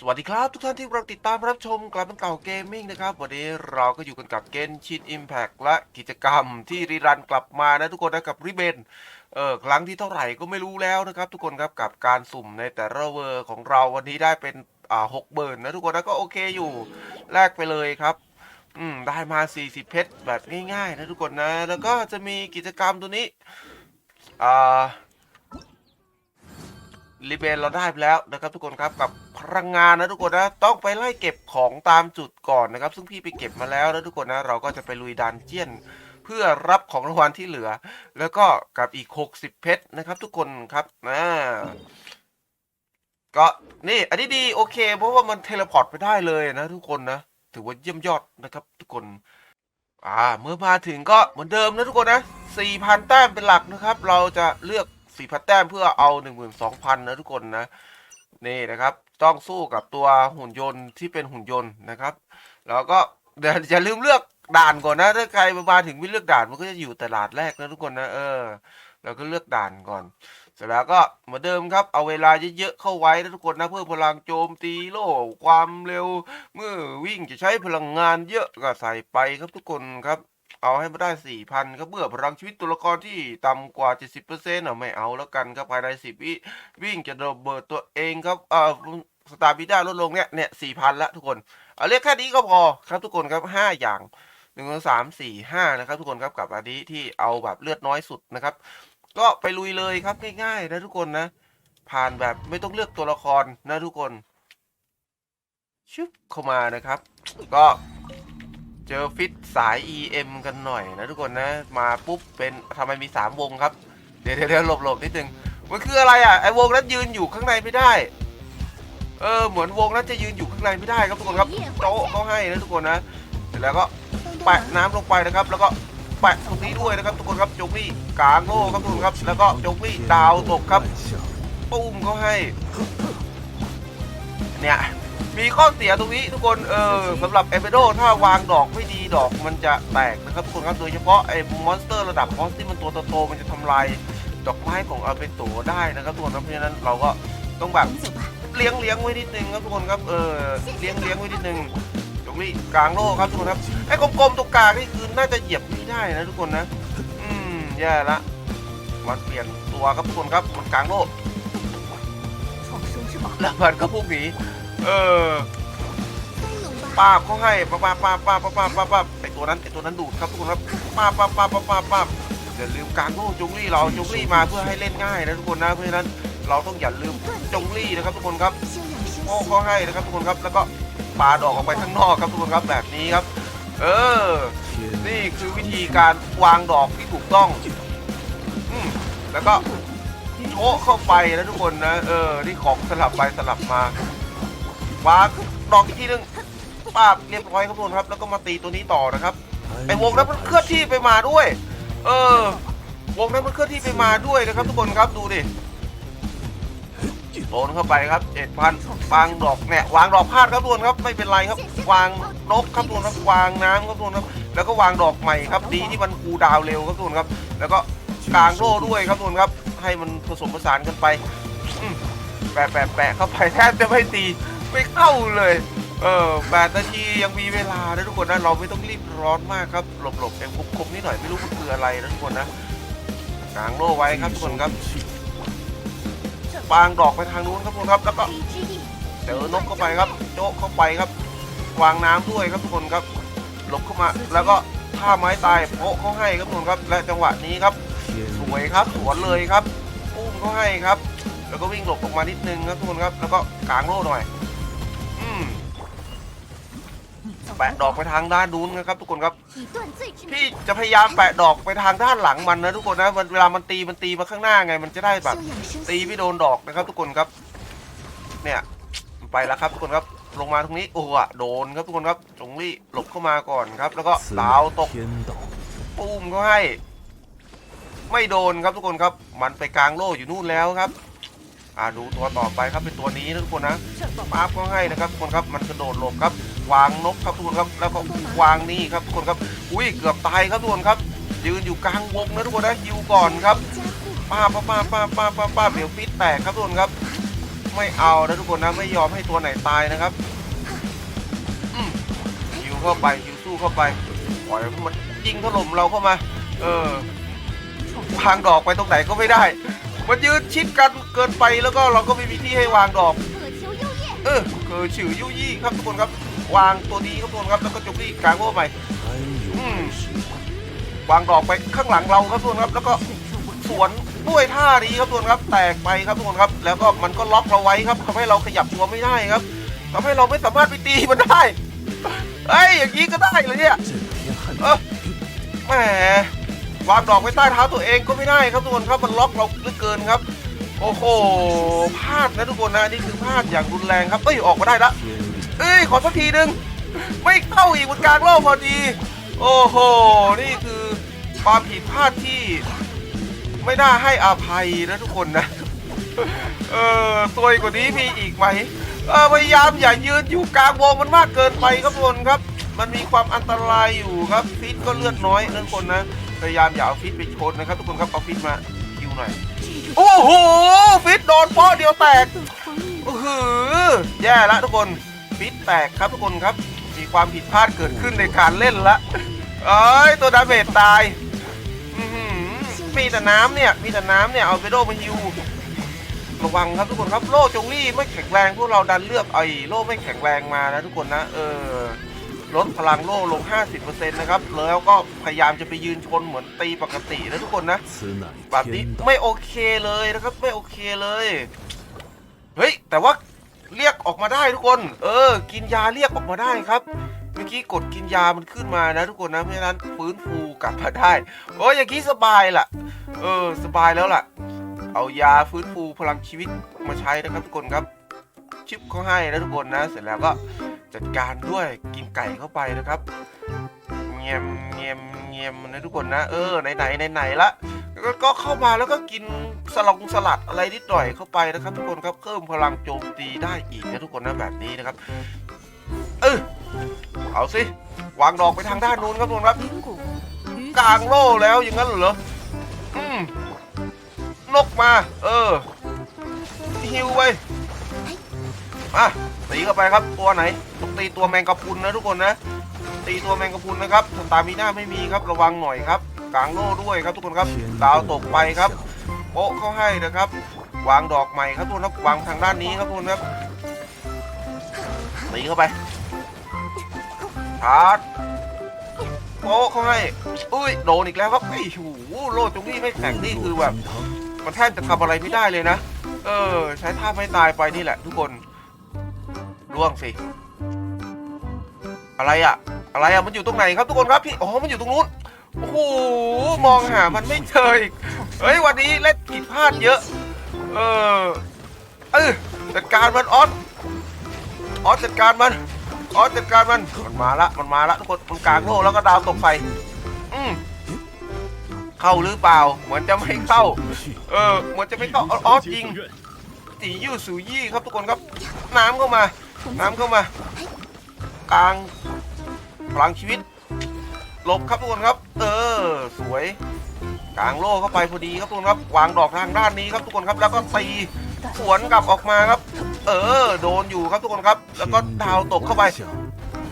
สวัสดีครับ ทุกท่านที่กำลังติดตามรับชมกลับเป็นเก่าเกมมิ่งนะครับ วันนี้เราก็อยู่กันกับเกนชินอิมแพกและกิจกรรมที่รีรันกลับมานะทุกคนนะกับริเบนเออครั้งที่เท่าไหร่ก็ไม่รู้แล้วนะครับ ทุกคนครับกับการสุ่มในแต่ละเวอร์ของเราวันนี้ได้เป็นอ่าหกเบิร์นนะทุกคนนะก็โอเคอยู่แลกไปเลยครับอืมได้มา 40 เพชรแบบง่ายๆนะทุกคนนะ แล้วก็จะมีกิจกรรมตัวนี้อ่า รีเบนเราได้ไปแล้วนะครับทุกคนครับกับพลังงานนะทุกคนนะต้องไปไล่เก็บของตามจุดก่อนนะครับ ซึ่งพี่ไปเก็บมาแล้วนะทุกคนนะเราก็จะไปลุยดันเจียน เพื่อรับของรางวัลที่เหลือ แล้วก็กับอีก 60 เพชรนะครับ ทุกคนครับนะก็นี่อันนี้ดีโอเค เพราะว่ามันเทเลพอร์ตไปได้เลยนะทุกคนนะถือว่าเยี่ยมยอดนะครับ ทุกคนอ่าเมื่อมาถึงก็เหมือนเดิมนะทุกคนนะ4,000แต้มเป็นหลักนะครับ เราจะเลือก 4,000แต้มเพื่อเอา12,000นสองพันนะทุกคนนะนี่นะครับ ต้องสู้กับตัวหุ่นยนต์ที่เป็นหุ่นยนต์นะครับ แล้วก็เดี๋ยวอย่าลืมเลือกด่านก่อนนะถ้าใครมาถึงไม่เลือกด่านมันก็จะอยู่แต่ด่านแรกนะทุกคนนะเออเราก็เลือกด่านก่อน เสร็จแล้วก็เหมือนเดิมครับ เอาเวลาเยอะๆเข้าไว้นะทุกคนนะเพื่อพลังโจมตีโล่ความเร็ว เมื่อวิ่งจะใช้พลังงานเยอะก็ใส่ไปครับทุกคนครับ เอาให้มาได้สี่พันครับเมื่อพลังชีวิตตัวละครที่ต่ำกว่าเจ็ดสิบเปอร์เซ็นต์อะไม่เอาแล้วกันครับภายในสิบวิวิ่งจะระเบิดตัวเองครับเอ่อสตาร์บิด้าลดลงเนี่ยเนี่ยสี่พันละทุกคน เอาเรียกแค่นี้ก็พอครับทุกคนครับห้าอย่างหนึ่งสามสี่ห้านะครับทุกคนครับกับอันนี้ที่เอาแบบเลือดน้อยสุดนะครับ ก็ไปลุยเลยครับง่ายๆนะทุกคนนะ ผ่านแบบไม่ต้องเลือกตัวละครนะทุกคนชึบเข้ามานะครับ ก็ เจอฟิตสาย EM กันหน่อยนะทุกคนนะ มาปุ๊บเป็นทำไมมี 3 วงครับ เดี๋ยวเดี๋ยวหลบหลบนิดนึง มันคืออะไรอะไอ้วงนั้นยืนอยู่ข้างในไม่ได้ เออเหมือนวงนั้นจะยืนอยู่ข้างในไม่ได้ครับทุกคนครับโต๊ะเขาให้นะทุกคนนะเสร็จแล้วก็แปะน้ำลงไปนะครับ แล้วก็แปะตรงนี้ด้วยนะครับ ทุกคนครับจกลี่กลางโล่ครับทุกคนครับ แล้วก็จกลี่ดาวตกครับปุ้มเขาให้เนี่ย มีข้อเสียตรงนี้ทุกคนเออสำหรับเอเปโดถ้าวางดอกไม่ดีดอกมันจะแตกนะครับทุกคนครับโดยเฉพาะไอ้มอนสเตอร์ระดับมอนสเตอมันตัวโตๆมันจะทำลายดอกไม้ของเอเปโตได้นะครับทุกคนครับเพราะฉะนั้นเราก็ต้องแบบเลี้ยงเลี้ยงไว้นิดนึงครับทุกคนครับเออเลี้ยงเลี้ยงไว้นิดนึงตรงนี้กลางโลกครับทุกคนครับไอ้กลมๆตรงกลางนี่คือน่าจะเหยียบไม่ได้นะทุกคนนะ อืมแย่ละมันเปลี่ยนตัวครับทุกคนครับมันกลางโลกแล้วมันก็พวกนี้ เออป้าบเขาให้ป้าบป้าบป้าบป้าบป้าบป้าป้าไอตัวนั้นไอตัวนั้นดูดครับทุกคนครับป้าบป้าบป้าบป้าบป้าป้าอย่าลืมการโน้จงลี่เราจงลี่มาเพื่อให้เล่นง่ายนะทุกคนนะเพราะฉะนั้นเราต้องอย่าลืมจงลี่นะครับ ทุกคนครับโอ้เขาให้นะครับทุกคนครับ แล้วก็ปาดอกออกไปข้างนอกครับทุกคนครับแบบนี้ครับ เออ นี่คือวิธีการวางดอกที่ถูกต้องอืมแล้วก็โชเข้าไปนะทุกคนนะเออที่ของสลับไปสลับมา วางดอกอีกทีหนึงปาบเรียบร้อยครับทุกคนครับ แล้วก็มาตีตัวนี้ต่อนะครับไอ้วงนั้นมันเคลื่อนที่ไปมาด้วย เออ วงนั้นมันเคลื่อนที่ไปมาด้วยนะครับ ทุกคนครับดูดิโดนเข้าไปครับเจ็ดพันวางดอกเนี่ยวางดอกพลาดครับทุกคนครับไม่เป็นไรครับ วางนกครับทุกคนครับวางน้ำครับทุกคนครับ แล้วก็วางดอกใหม่ครับ ดีที่มันคูดาวเร็วครับทุกคนครับ แล้วก็กลางโล่ด้วยครับทุกคนครับ ให้มันผสมผสานกันไปแปะแปะแปะเข้าไปแทบจะไม่ตี ไปเข้าเลย เออแปดนาทียังมีเวลานะทุกคนนะเราไม่ต้องรีบร้อนมากครับหลบหลบเองคุมคมนิดหน่อยไม่รู้มันคืออะไรนะทุกคนนะกางโล่ไว้ครับทุกคนครับวางดอกไปทางนู้นครับทุกคนครับแล้วก็เจอนกเข้าไปครับโจ๊กเข้าไปครับวางน้ำด้วยครับทุกคนครับหลบเข้ามา แล้วก็ท่าไม้ตายโปะเขาให้ครับทุกคนครับ และจังหวะนี้ครับสวยครับสวนเลยครับอุ้มเขาให้ครับ แล้วก็วิ่งหลบออกมานิดนึงครับทุกคนครับ แล้วก็กางโล่หน่อย แปะดอกไปทางด้านนู้นนะครับ ทุกคนครับพี่จะพยายามแปะดอกไปทางด้านหลังมันนะทุกคนนะมันเวลามันตีมันตีมาข้างหน้าไง มันจะได้แบบตีไม่โดนดอกนะครับ ทุกคนครับ เนี่ยไปแล้วครับทุกคนครับลงมาตรงนี้โอ้โหโดนครับทุกคนครับจงลี่หลบเข้ามาก่อนครับ แล้วก็ดาวตกปุ้มเขาให้ ไม่โดนครับทุกคนครับ มันไปกลางโล่อยู่นู่นแล้วครับ อ่าดูตัวต่อไปครับเป็นตัวนี้นะทุกคนนะป๊าบเขาให้นะครับทุกคนครับมันกระโดดหลบครับ วางนกครับทุกคนครับ แล้วก็วางนี่ครับทุกคนครับ อุ้ยเกือบตายครับทุกคนครับ ยืนอยู่กลางวงนะทุกคนนะยิวก่อนครับ，ป้าป้าป้าป้าป้าป้าป้าเดี๋ยวฟิตแตกครับทุกคนครับ ไม่เอานะทุกคนนะไม่ยอมให้ตัวไหนตายนะครับยิวเข้าไปยิวสู้เข้าไปปล่อยให้มันยิงถล่มเราเข้ามา เออวางดอกไปตรงไหนก็ไม่ได้ มันยืนชิดกันเกินไปแล้วก็เราก็ไม่มีที่ให้วางดอก เออเกิดฉิวยุยี่ครับทุกคนครับ วางตัวนี้ครับทุกคนครับแล้วก็จุกนี่กลางโง่ไปวางดอกไปข้างหลังเราครับทุกคนครับ แล้วก็สวนด้วยท่านี้ครับทุกคนครับ แตกไปครับทุกคนครับ แล้วก็มันก็ล็อกเราไว้ครับทำให้เราขยับตัวไม่ได้ครับทำให้เราไม่สามารถไปตีมันได้เอ้ยอย่างนี้ก็ได้เลยเนี่ยเออแหม วางดอกไว้ใต้เท้าตัวเองก็ไม่ได้ครับทุกคนครับมันล็อกเราเหลือเกินครับ โอ้โหพลาดนะทุกคนนะนี่คือพลาดอย่างรุนแรงครับเอ้ยออกมาได้ละ，เอ้ยขอสักทีหนึ่งไม่เข้าอีกบนกลางโลกพอดี โอ้โหนี่คือความผิดพลาดที่ไม่น่าให้อภัยนะทุกคนนะเออตัวยกว่านี้มีอีกไหมเออพยายามอย่ายืนอยู่กลางวงมันมากเกินไปครับทุกคนครับ มันมีความอันตรายอยู่ครับฟิตก็เลือดน้อยนะทุกคนนะ พยายามอย่าเอาฟิตไปชนนะครับทุกคนครับเอาฟิตมาคิวหน่อยโอ้โหฟิตโดนพ่อเดียวแตกโอ้โหแย่ละทุกคนฟิตแตกครับทุกคนครับมีความผิดพลาดเกิดขึ้นในการเล่นละเอ้ยตัวดาเมจตายมีแต่น้ำเนี่ยมีแต่น้ำเนี่ยเอาเบโดมาฮิวระวังครับทุกคนครับโล่จงลี่ไม่แข็งแรงพวกเราดันเลือกไอ้โล่ไม่แข็งแรงมานะทุกคนนะเออ ลดพลังโล่ลง 50%นะครับ แล้วก็พยายามจะไปยืนชนเหมือนตีปกตินะทุกคนนะ แบบนี้ไม่โอเคเลยนะครับ ไม่โอเคเลย เฮ้ย แต่ว่าเรียกออกมาได้ทุกคน เออ กินยาเรียกออกมาได้ครับ เมื่อกี้กดกินยามันขึ้นมานะทุกคนนะ เพราะฉะนั้นฟื้นฟูกลับมาได้ โอ้ยอย่างนี้สบายล่ะ เออ สบายแล้วล่ะ เอายาฟื้นฟูพลังชีวิตมาใช้นะครับทุกคนครับ ชิปเขาให้นะทุกคนนะ เสร็จแล้วก็จัดการด้วยกินไก่เข้าไปนะครับเงียมเงียมเงียมนะทุกคนนะ เออไหนไหนไหนไหนละก็เข้ามาแล้วก็กินสลังสลัดอะไรนิดหน่อยเข้าไปนะครับ ทุกคนครับเพิ่มพลังโจมตีได้อีกนะทุกคนนะแบบนี้นะครับ เออเอาสิวางดอกไปทางด้านนู้นครับทุกคนครับกลางโล่แล้วอย่างนั้นเหรออืมนกมา เออฮิวไป อะตีเข้าไปครับตัวไหนต้องตีตัวแมงกะพุนนะทุกคนนะ ตีตัวแมงกะพุนนะครับสตามิน่าไม่มีครับระวังหน่อยครับกลางโล่ด้วยครับทุกคนครับดาวตกไปครับโป๊ะเข้าให้นะครับ วางดอกใหม่ครับทุกคนครับวางทางด้านนี้ครับทุกคนครับตีเข้าไปชาร์จโป๊ะเข้าให้อุ้ยโดนอีกแล้วครับไอ้โหโลดตรงนี้ไม่แข็งนี่คือแบบ，มันแทบจะทำอะไรไม่ได้เลยนะ เออ ใช้ท่าไม่ตายไปนี่แหละทุกคน ร่วงสิ อะไรอะอะไรอะมันอยู่ตรงไหนครับทุกคนครับพี่ อ๋อ มันอยู่ตรงนู้น โอ้โห มองหามันไม่เจออีกเฮ้ย วันนี้เล่นผิดพลาดเยอะ เออ เออจัดการมันออสออสจัดการมันออสจัดการมัน มันมาละ มันมาละทุกคน มันกลางโลกแล้วก็ดาวตกใส่อืมเข้าหรือเปล่า เหมือนจะไม่เข้า เออ เหมือนจะไม่เข้าอาออสยิงตียู่สูยี่ครับทุกคนครับ น้ำเข้ามา น้ำเข้ามากลางพลังชีวิตหลบครับทุกคนครับ เออ สวยกลางโล่เข้าไปพอดีครับทุกคนครับวางดอกทางด้านนี้ครับทุกคนครับ แล้วก็ตีสวนกลับออกมาครับ เออ โดนอยู่ครับทุกคนครับ แล้วก็ดาวตกเข้าไป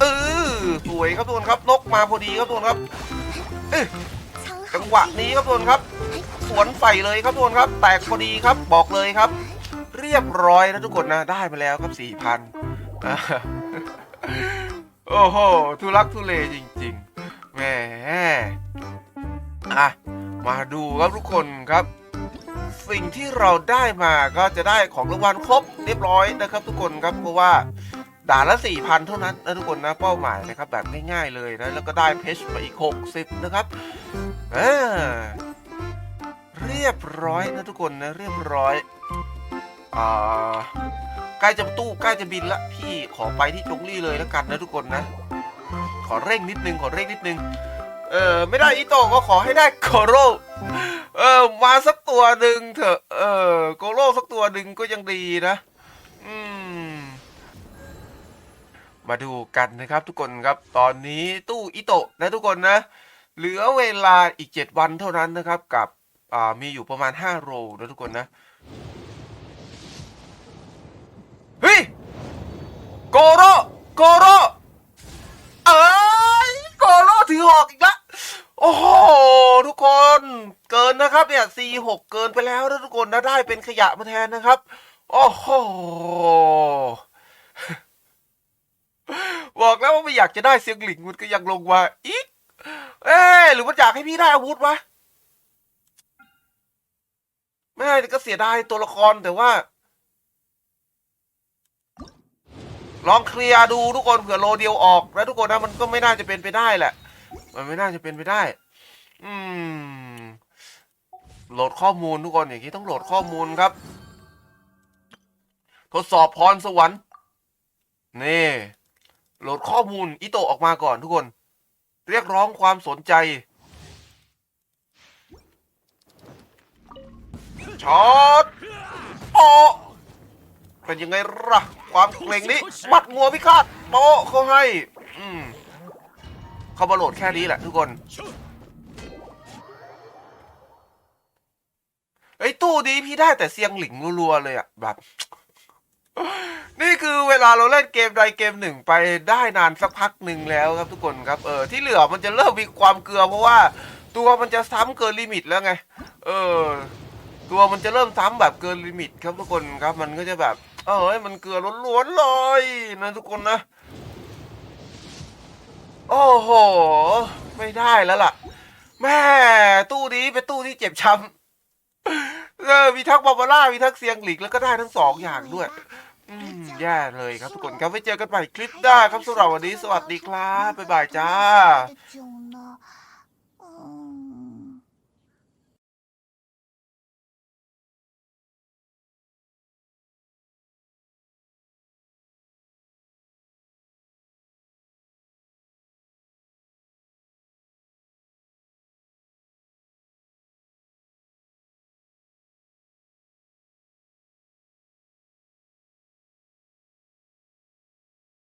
เออสวยครับทุกคนครับนกมาพอดีครับทุกคนครับเออจังหวะนี้ครับทุกคนครับ สวนใส่เลยครับทุกคนครับ แตกพอดีครับบอกเลยครับ เรียบร้อยนะทุกคนนะได้มาแล้วครับสี่พัน โอ้โห ทุลักทุเลจริงๆ แหม อะ มาดูครับทุกคนครับ สิ่งที่เราได้มาก็จะได้ของรางวัลครบเรียบร้อยนะครับ ทุกคนครับเพราะว่าด่านละสี่พันเท่านั้นนะทุกคนนะเป้าหมายนะครับแบบง่ายๆเลยนะแล้วก็ได้เพชรมาอีกหกสิบนะครับอ่าเรียบร้อยนะทุกคนนะเรียบร้อยอ่า ล้จะตู้ใกล้จะบินละพี่ขอไปที่จงลี่เลยแล้วกันนะทุกคนนะ ขอเร่งนิดนึงขอเร่งนิดนึงเออไม่ได้อิโตก็ขอให้ได้โกโร่เออมาสักตัวหนึ่งเถอะเออโกโร่สักตัวหนึ่งก็ยังดีนะอืมมาดูกันนะครับทุกคนครับตอนนี้ตู้อิโตะนะทุกคนนะ เหลือเวลาอีก 7 วันเท่านั้นนะครับกับมีอยู่ประมาณ 5 โรนะทุกคนนะ โกโรโกโรเอ้ยโกโรถือหอกอีกละโอ้โหทุกคนเกินนะครับเนี่ย C6 เกินไปแล้วนะทุกคนนะได้เป็นขยะมาแทนนะครับ โอ้โหบอกแล้วว่าไม่อยากจะได้เสียงหลิงมันก็ยังลงมาอีก เอ๊ะหรือว่าอยากให้พี่ได้อาวุธวะไม่ก็เสียดายตัวละครแต่ว่า ลองเคลียร์ดูทุกคนเผื่อโลเดียวออก แล้วทุกคนนะมันก็ไม่น่าจะเป็นไปได้แหละ มันไม่น่าจะเป็นไปได้ อืม โหลดข้อมูลทุกคนอย่างนี้ต้องโหลดข้อมูลครับ ทดสอบพรสวรรค์นี่โหลดข้อมูลอิโตออกมาก่อนทุกคน เรียกร้องความสนใจช็อตโอ เป็นยังไงล่ะ ความเกรงนี้มัดงัวพิฆาตโปะเขาให้ อืมเขามาโหลดแค่นี้แหละทุกคนไอ้ตู้นี้พี่ได้แต่เสียงหลิงรัวๆเลยอะแบบ นี่คือเวลาเราเล่นเกมใดเกมหนึ่งไปได้นานสักพักหนึ่งแล้วครับทุกคนครับเออที่เหลือมันจะเริ่มมีความเกลือเพราะว่า ตัวมันจะซ้ำเกินลิมิตแล้วไง เออ ตัวมันจะเริ่มซ้ำแบบเกินลิมิต ครับทุกคนครับมันก็จะแบบ เอ้ยมันเกลือล้วนๆเลยนะทุกคนนะ โอ้โห ไม่ได้แล้วล่ะ แม่ตู้นี้เป็นตู้ที่เจ็บช้ำเออมีทั้งบาบล่ามีทั้งเซียงหลีกแล้วก็ได้ทั้งสองอย่างด้วยอืแย่เลยครับทุกคนครับไว้เจอกันใหม่คลิปหน้าครับสำหรับวันนี้สวัสดีครับบ๊ายบายจ้า